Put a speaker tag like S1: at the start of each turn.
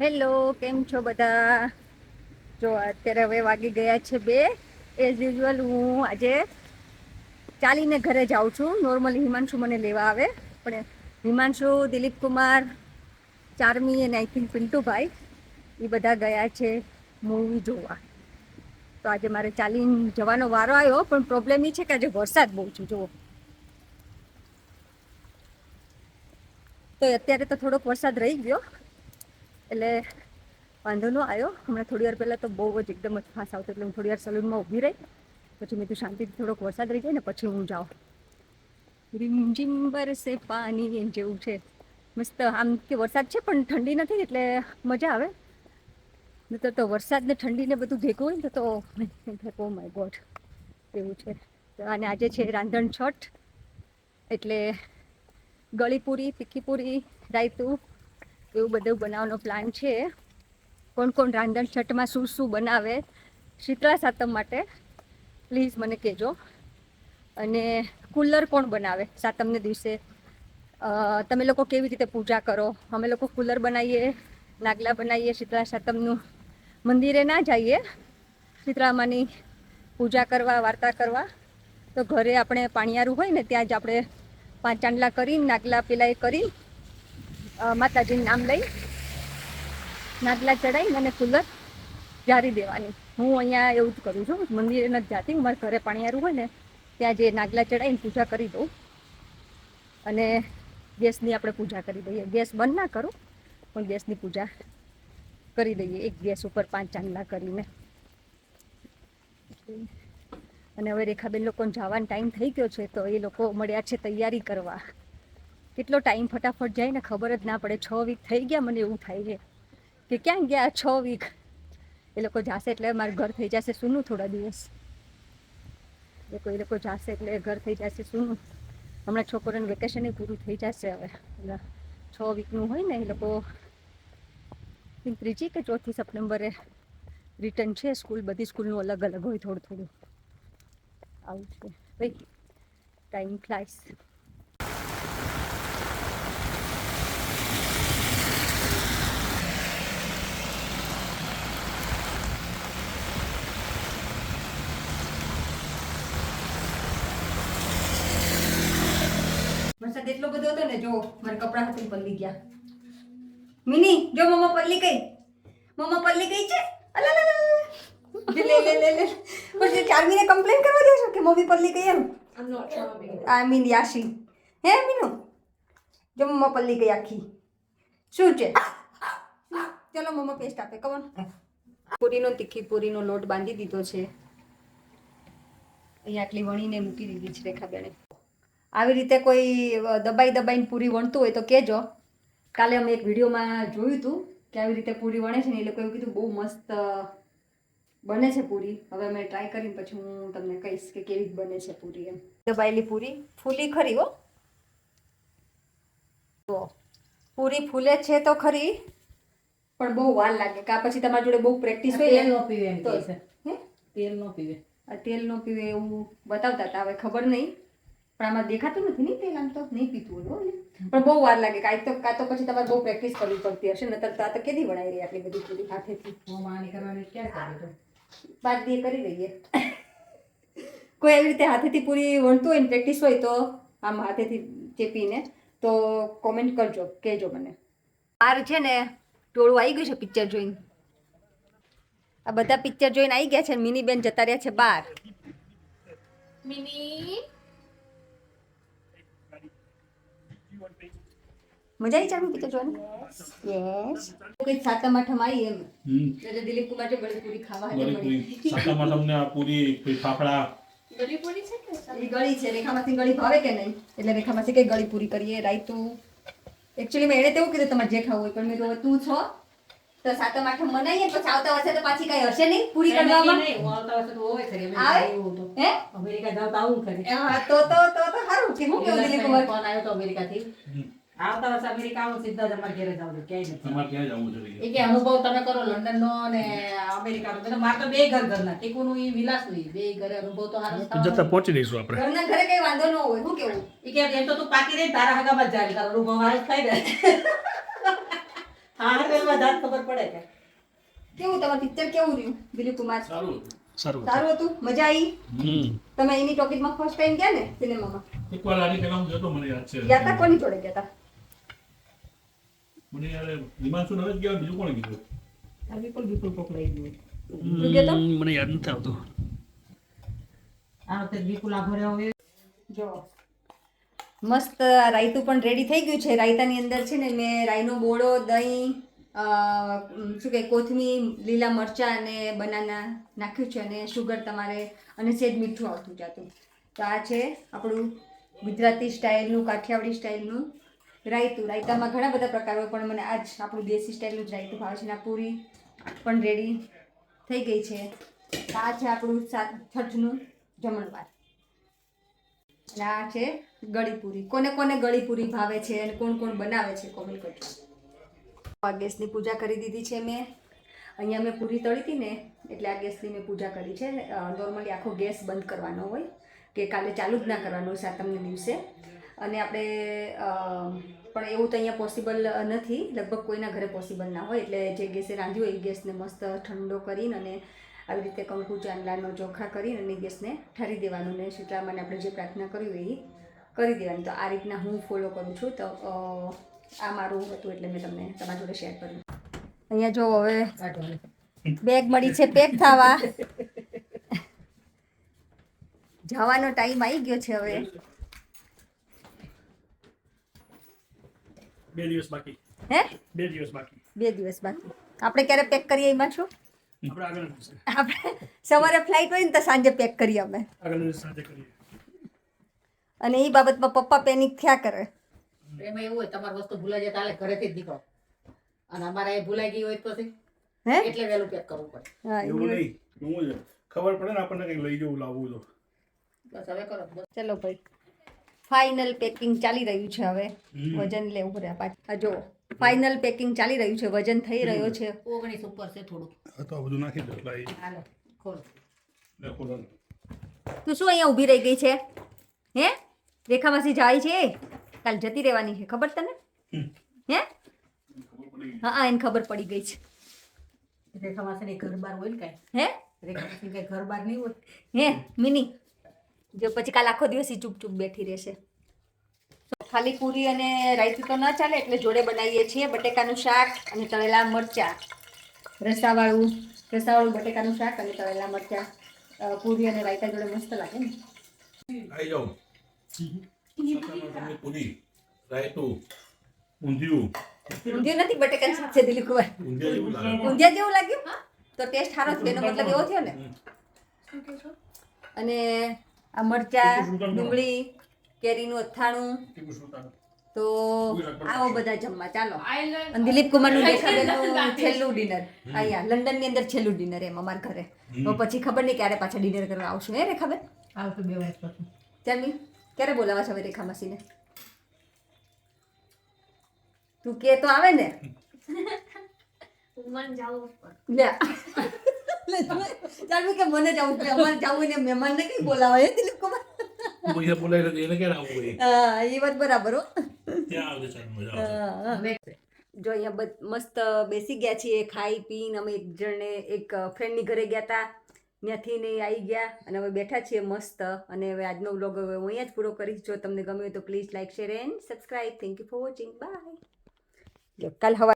S1: Hello, કેમ છો બધા? જો, અત્યારે હવે વાગી ગયા છે બે. એઝ યુઝ્યુઅલ હું આજે ચાલીને ઘરે જાઉં છું. નોર્મલી હિમાંશુ મને લેવા આવે, પણ હિમાંશુ, દિલીપ કુમાર, ચારમી અને આઈ થિંક પિન્ટુભાઈ, એ બધા ગયા છે મૂવી જોવા. તો આજે મારે ચાલીને જવાનો વારો આવ્યો, પણ પ્રોબ્લેમ એ છે કે આજે વરસાદ બહુ છે, જુઓ. તો અત્યારે તો થોડોક વરસાદ રહી ગયો. એટલે વાંધો ન આવ્યો. હમણાં થોડી વાર પહેલાં તો બહુ જ એકદમ જ ફાસ આવતો એટલે હું થોડી વાર સલૂનમાં ઊભી રહી. પછી મેં તો શાંતિથી થોડોક વરસાદ રહી જાય ને, પછી હું જાઉં. રીમઝીમ બરસે પાણી એમ જેવું છે. મસ્ત આમ કે વરસાદ છે, પણ ઠંડી નથી એટલે મજા આવે. નહીતર તો વરસાદ ને ઠંડી ને બધું ભેગું હોય ને, તો ઓ માય ગોડ એવું છે. અને આજે છે રાંધણ છઠ. એટલે ગળીપુરી, તીખીપુરી, રાયતું એવું બધું બનાવવાનો પ્લાન છે. કોણ કોણ રાંધણ છઠમાં શું શું બનાવે શીતળા સાતમ માટે પ્લીઝ મને કહેજો. અને કુલર કોણ બનાવે સાતમને દિવસે? તમે લોકો કેવી રીતે પૂજા કરો? અમે લોકો કુલર બનાવીએ, નાગલા બનાવીએ, શીતળા સાતમનું. મંદિરે ના જઈએ, શીતળામાની પૂજા કરવા, વાર્તા કરવા. તો ઘરે આપણે પાણીયારું હોય ને ત્યાં જ આપણે પાંચ ચાંદલા કરી, નાગલા પેલા એ કરી માતાજીનું નામ લઈ, નાગલા ચડાવીને અને કુલર જારી દેવાની. હું અહીંયા એવું જ કરું છું, મંદિરે નથી જાતી મારા ઘરે પાણીયારું હોય ને, ત્યાં જે નાગલા ચડાવીને પૂજા કરી દઉં. અને ગેસની આપણે પૂજા કરી દઈએ. ગેસ બંધ ના કરું, પણ ગેસની પૂજા કરી દઈએ. એક ગેસ ઉપર પાંચ ચાંદલા કરીને. અને હવે રેખાબેન લોકોને જવાનો ટાઈમ થઈ ગયો છે, તો એ લોકો મળ્યા છે તૈયારી કરવા. કેટલો ટાઈમ ફટાફટ જાય ને ખબર જ ના પડે. છ વીક થઈ ગયા મને એવું થાય છે કે ક્યાં ગયા છ વીક એ લોકો જાશે એટલે મારું ઘર થઈ જશે સૂનું થોડા દિવસ. એ એ લોકો જાશે એટલે ઘર થઈ જશે સૂનું. હમણાં છોકરોનું વેકેશન પૂરું થઈ જશે હવે. એટલે છ વીકનું હોય ને એ લોકો ત્રીજી કે ચોથી સપ્ટેમ્બરે રિટર્ન છે સ્કૂલ. બધી સ્કૂલનું અલગ અલગ હોય થોડું થોડું. આવું છે. ભાઈ ટાઈમ ફ્લાઇસ વરસાદ એટલો બધો હતો ને જો મારા કપડાં હતી પલ્લી ગયા. મિની જો મમ્મા પલ્લી ગઈ. મમ્મા પલ્લી ગઈ છે? અલાલાલા. લે લે લે લે લે. પછી ચાર્મીને કમ્પ્લેન કરવા દેશો કે મમ્મી પલ્લી ગઈ એમ?
S2: આઈ
S1: આ મીન યાશી હે મીનુ? જો મમ્મા પલ્લી ગઈ આખી. શું છે? ચલો મમ્મા પેસ્ટ આપે કવન પૂરીનો તીખી પૂરીનો લોટ બાંધી દીધો છે. અહીંયા આટલી વણીને મૂકી દીધી છે રેખાબેને. આવી રીતે કોઈ દબાઈ દબાઈને પૂરી વણતું હોય તો કહેજો. કાલે અમે એક વિડીયોમાં જોયું હતું કે આવી રીતે પૂરી વણે છે ને એ લોકો એવું કીધું બહુ મસ્ત બને છે પૂરી. હવે અમે ટ્રાય કરીને પછી હું તમને કહીશ કે કેવી બને છે પૂરી એમ. દબાયેલી પૂરી. ફૂલી ખરી હો. તો પૂરી ફૂલે છે તો ખરી. પણ બહુ વાર લાગે. કા પછી તમારા જોડે બહુ પ્રેક્ટિસ હોય
S2: તેલ
S1: નો
S2: પીવે એમ
S1: તો
S2: કહે છે.
S1: હે?
S2: તેલ નો પીવે.
S1: આ તેલ નો પીવે એવું બતાવતા હતા. હવે ખબર નહીં. પણ આમાં દેખાતું નથી નહીં તેલ આમ તો. નહીં પીતું હોય પણ બહુ વાર લાગે કાંઈ તો કાં તો પછી તમારે બહુ પ્રેક્ટિસ કરવી પડતી હશે નતર તો આ તો કેદી બનાવી રહી આટલી બધી પૂરી હાથેથી?
S2: માની કરવાની ક્યાં કરે
S1: બાદ દીએ કરી લઈએ. કોઈ એવી રીતે હાથેથી પૂરી વણતું હોય ને પ્રેક્ટિસ હોય તો આમ હાથેથી ચેપીને તો કોમેન્ટ કરજો કહેજો મને. બાર છે ને ટોળું આવી ગયું છે પિક્ચર જોઈને. આ બધા પિક્ચર જોઈને આવી ગયા છે મિની બેન જતા રહ્યા છે બાર.
S2: મિની?
S1: મજા આવી ચાલુ પિક્ચર જોવાની? યસ કોઈ સાતમ આઠમ આવી એમ? એટલે દિલીપ કુમાર જો બળી પૂરી ખાવા હાજર
S3: પૂરી. સાતમ આઠમ ને આ પૂરી કોઈ ફાફડા?
S2: ગળી પૂરી છે કે
S1: એ ગળી છે. રેખામાંથી ગળી ભાવે કે નહીં? એટલે રેખામાંથી કે ગળી પૂરી કરીએ. રાઈતું એકચ્યુઅલી મેં એને તેવું કીધું તમારે જે ખાવું હોય. પણ મેં કહ્યું તું છો? તો સાતમ આઠમ મનાઈએ? પછી આવતા વર્ષે તો પાછી કઈ હશે નહીં પૂરી કરવામાં?
S2: આવતા વર્ષે તો હોય ખરી.
S1: આવે?
S2: અમેરિકા
S1: હે?
S2: અમેરિકા જાવ તો આવું કરે
S1: હા, તો તો તો તો સારું. કે હું કેવું દિલીપ કુમાર
S2: ફોન આવ્યો તો અમેરિકાથી.
S3: હમ.
S2: આવતા વર્ષે અમેરિકા આવું સીધા જ અમારે ઘરે જાવ છો ક્યાંય નથી.
S3: અમારે ક્યાંય જવું જોઈએ
S2: એ કે અનુભવ તમે કરો લંડન નો અને અમેરિકા નો તો મારે તો બે ઘર ઘરના ટીકુનું ઈ વિલાસનું બે ઘરે અનુભવ તો હારો
S4: જતા પહોંચી દઈશું આપણે.
S1: ઘરના ઘરે કઈ વાંધો ન હોય શું કેવું?
S2: એ કે એમ તો તું પાકી રહી તારા હગામાં જ જાય તારો અનુભવ હારો થાય ને. આ હોટલમાં જાત ખબર પડે કે.
S1: કેવું તમારું પિક્ચર કેવું રહ્યું દિલીપ કુમાર?
S3: સારું
S4: સારું
S1: હતું. મજા આવી તમે એની ટોપિકમાં ફર્સ્ટ ટાઈમ ગયા ને સિનેમામાં?
S3: એકવાર આની પહેલા હું જતો મને યાદ છે.
S1: ગયા કોની જોડે ગયા હતા
S3: મને યાર હિમાંશુ નરેશ ગયા બીજું કોણ કીધું?
S2: આ વિપુલ વિપુલ કોક લઈ ગયો
S4: મને યાદ નથી આવતું.
S2: આ વખતે વિપુલ આ ભર્યા હોય
S1: જો મસ્ત રાયતું પણ રેડી થઈ ગયું છે. રાયતાની અંદર છે ને મેં રાયનો બોળો દહીં અ, શું કે કોથમીર લીલા મરચાં અને બનાના નાખ્યું છે અને શુગર તમારે અને સેજ મીઠું આવતું જાતું. તો આ છે આપણું ગુજરાતી સ્ટાઇલનું કાઠિયાવાડી સ્ટાઇલનું રાયતું. રાયતામાં ઘણા બધા પ્રકાર પણ મને આજ આપણું દેશી સ્ટાઇલનું જ રાયતું ભાવે છે. ને પૂરી પણ રેડી થઈ ગઈ છે. આ છે આપણું સાત છઠનું જમણવાર. અને આ છે ગળીપુરી કોને કોને ગળીપુરી ભાવે છે અને કોણ કોણ બનાવે છે કોમેન્ટ કરજો. આ ગેસની પૂજા કરી દીધી છે મેં. અહીંયા મેં પૂરી તળી હતી ને, એટલે આ ગેસની મેં પૂજા કરી છે. નોર્મલી આખો ગેસ બંધ કરવાનો હોય, કે કાલે ચાલુ જ ના કરવાનો હોય સાતમને દિવસે. અને આપણે પણ એવું તો અહીંયા પોસિબલ નથી. લગભગ કોઈના ઘરે પોસિબલ ના હોય. એટલે જે ગેસે રાંધ્યું હોય એ ગેસને મસ્ત ઠંડો કરીને અને આવી રીતે કંકુ, ચાંદલાનો ચોખા કરીને અને ગેસને ઠારી દેવાનું ને શીતળામાને આપણે જે પ્રાર્થના કરી હોય એ કરી દેવાની. તો આ રીતના હું ફોલો કરું છું. તો આ મારું હતું એટલે મેં તમને તમારા જોડે શેર કર્યું. અહીંયા જો હવે બેગ મળી છે પેક થવા. જવાનો ટાઈમ આવી ગયો છે હવે.
S4: બે દિવસ બાકી.
S1: હે?
S4: બે દિવસ બાકી.
S1: બે દિવસ બાકી. આપણે ક્યારે પેક કરીએ એમાં શું?
S4: આપણે આગળ
S1: આપણે સવારે ફ્લાઇટ હોય ને તો સાંજે પેક કરીએ અમે.
S4: આગળ સાંજે કરીએ.
S1: અને એ બાબતમાં પપ્પા પેનિક થયા કરે.
S2: એમાં એવું હોય તમારી વસ્તુ ભૂલાઈ જાય તાલે ઘરેથી જ નીકળો. અને અમારે એ ભૂલાઈ ગઈ હોય તો પછી
S1: હે?
S2: એટલે વહેલું પેક કરવું પડે.
S1: હા
S3: એવું નહીં. હું ખબર પડે ને આપણને કંઈક લઈ જવું લાવવું તો.
S2: બસ હવે કરો. બસ
S1: ચલો ભાઈ. ફાઇનલ પેકિંગ ચાલી રહ્યું છે હવે. વજન લેવું પડે પાછા. જો ફાઇનલ પેકિંગ ચાલી રહ્યું છે વજન થઈ રહ્યો છે.
S2: ઓગણીસ ઉપર છે થોડું
S3: તો બધું નાખી દો એટલે
S2: હાલો ખોલ.
S3: તો.
S1: તું શું અહીંયા ઊભી રહી ગઈ છે? હે? રેખામાંથી જાય છે? કાલ જતી રહેવાની છે ખબર તને? હે? હા હા એને ખબર પડી ગઈ છે.
S2: રેખામાંથી ઘર બાર હોય ને કાંઈ?
S1: હે?
S2: રેખામાંથી માસી કઈ ઘર બાર નહીં હોય?
S1: હે મિની? જો પછી કાલ આખો દિવસ ઈ ચૂપ ચૂપ બેઠી રહેશે. ખાલી પૂરી અને રાયતું તો ન ચાલે એટલે જોડે બનાવીએ છીએ બટેકાનું શાક અને તળેલા મરચાં. રસાવાળું રસાવાળું બટેકાનું શાક અને તળેલા મરચાં. પૂરી અને રાયતા જોડે મસ્ત લાગે ને.
S3: આવી જાઓ. પૂરી રાયતું ઊંધિયું.
S1: ઊંધિયું નથી બટેકાનું શાક છે દિલીપ કુમાર.
S3: ઊંધિયા જેવું
S1: ઊંધિયા જેવું લાગ્યું? તો ટેસ્ટ સારો થયો એનો મતલબ એવો થયો ને. અને આ મરચાં ડુંગળી કેરીનું અથાણું. તો આવો બધા જમવા ચાલો. અને દિલીપ કુમારનું રેખાબેનનું છેલ્લું ડિનર અહીંયા લંડનની અંદર છેલ્લું ડિનર એમ અમારા ઘરે. તો પછી ખબર નહીં ક્યારે પાછા ડિનર કરવા આવશું. હે રેખાબેન?
S2: આવતું બે વર્ષ પછી.
S1: ચાલી ક્યારે બોલાવા છે હવે રેખા માસીને તું કે તો આવે ને? લે. ચાલમી કે મને જવું છે અમારે જવું ને મહેમાનને કઈ બોલાવે હે દિલીપ કુમાર
S3: પૈસા બોલાય તો એને કે આવવું
S1: હા એ વાત બરાબર હો.
S3: ત્યાં આવજો ચાલ મજા આવશે.
S1: જો અહીંયા બધ મસ્ત બેસી ગયા છીએ ખાઈ પીને અમે એક જણને એક ફ્રેન્ડની ઘરે ગયા હતા ત્યાંથી ને આવી ગયા અને હવે બેઠા છીએ મસ્ત. અને હવે આજનો વ્લોગ હવે હું અહીંયા જ પૂરો કરીશ. જો તમને ગમ્યું તો please like share and subscribe thank you for watching bye જો કાલ હવા